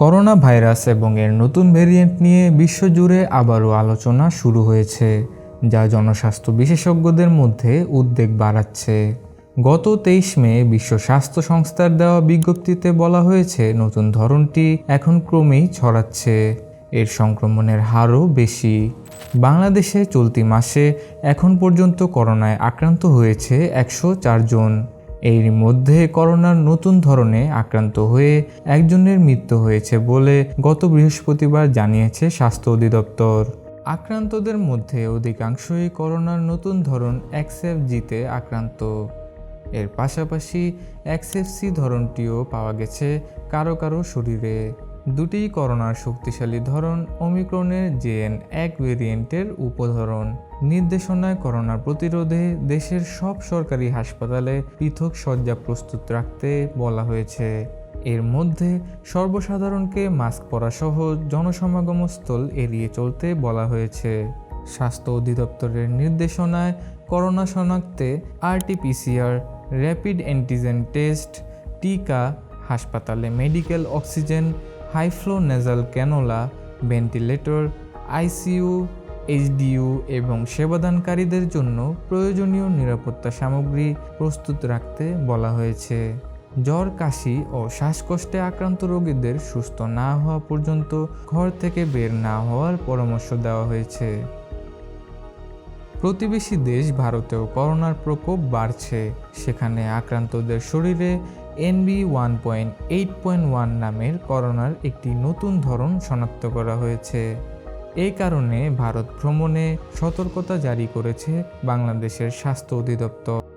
Corona virus এবং এর নতুন ভেরিয়েন্ট নিয়ে বিশ্বজুড়ে আবারও আলোচনা শুরু হয়েছে, যা জনস্বাস্থ্য বিশেষজ্ঞদের মধ্যে উদ্বেগ বাড়াচ্ছে। গত তেইশ মে বিশ্ব স্বাস্থ্য সংস্থার দেওয়া বিজ্ঞপ্তিতে বলা হয়েছে, নতুন ধরনটি এখন ক্রমেই ছড়াচ্ছে। এর সংক্রমণের হারও বেশি। বাংলাদেশে চলতি মাসে এখন পর্যন্ত করোনায় আক্রান্ত হয়েছে একশো জন। এর মধ্যে করোনার নতুন ধরনে আক্রান্ত হয়ে একজনের মৃত্যু হয়েছে বলে গত বৃহস্পতিবার জানিয়েছে স্বাস্থ্য অধিদপ্তর। আক্রান্তদের মধ্যে অধিকাংশই করোনার নতুন ধরন এক্সএফ জিতে আক্রান্ত। এর পাশাপাশি এক্সএফসি ধরনটিও পাওয়া গেছে কারও কারও শরীরে। দুটি করোনার শক্তিশালী ধরন ওমিক্রনের জেএন এক ভেরিয়েন্টের উপধরন। নির্দেশনায় করোনা প্রতিরোধে দেশের সব সরকারি হাসপাতালে পৃথক শয্যা প্রস্তুত রাখতে বলা হয়েছে। এর মধ্যে সর্বসাধারণকে মাস্ক পরা সহ জনসমাগম স্থল এড়িয়ে চলতে বলা হয়েছে। স্বাস্থ্য অধিদপ্তরের নির্দেশনায় করোনা শনাক্তে আরটিপিসিআর র্যাপিড অ্যান্টিজেন টেস্ট টিকা, হাসপাতালে medical oxygen high flow nasal cannula, ventilator, ICU, HDU এবং সেবাদানকারীদের জন্য প্রয়োজনীয় নিরাপত্তা সামগ্রী প্রস্তুত রাখতে বলা হয়েছে। জ্বর, কাশি ও শ্বাসকষ্টে আক্রান্ত রোগীদের সুস্থ না হওয়া পর্যন্ত ঘর থেকে বের না হওয়ার পরামর্শ দেওয়া হয়েছে। প্রতিবেশী দেশ ভারতেও করোনার প্রকোপ বাড়ছে। সেখানে আক্রান্তদের শরীরে NB one point eight point one নামের করোনার একটি নতুন ধরন শনাক্ত করা হয়েছে। এই কারণে ভারত ভ্রমণে সতর্কতা জারি করেছে বাংলাদেশের স্বাস্থ্য অধিদপ্তর।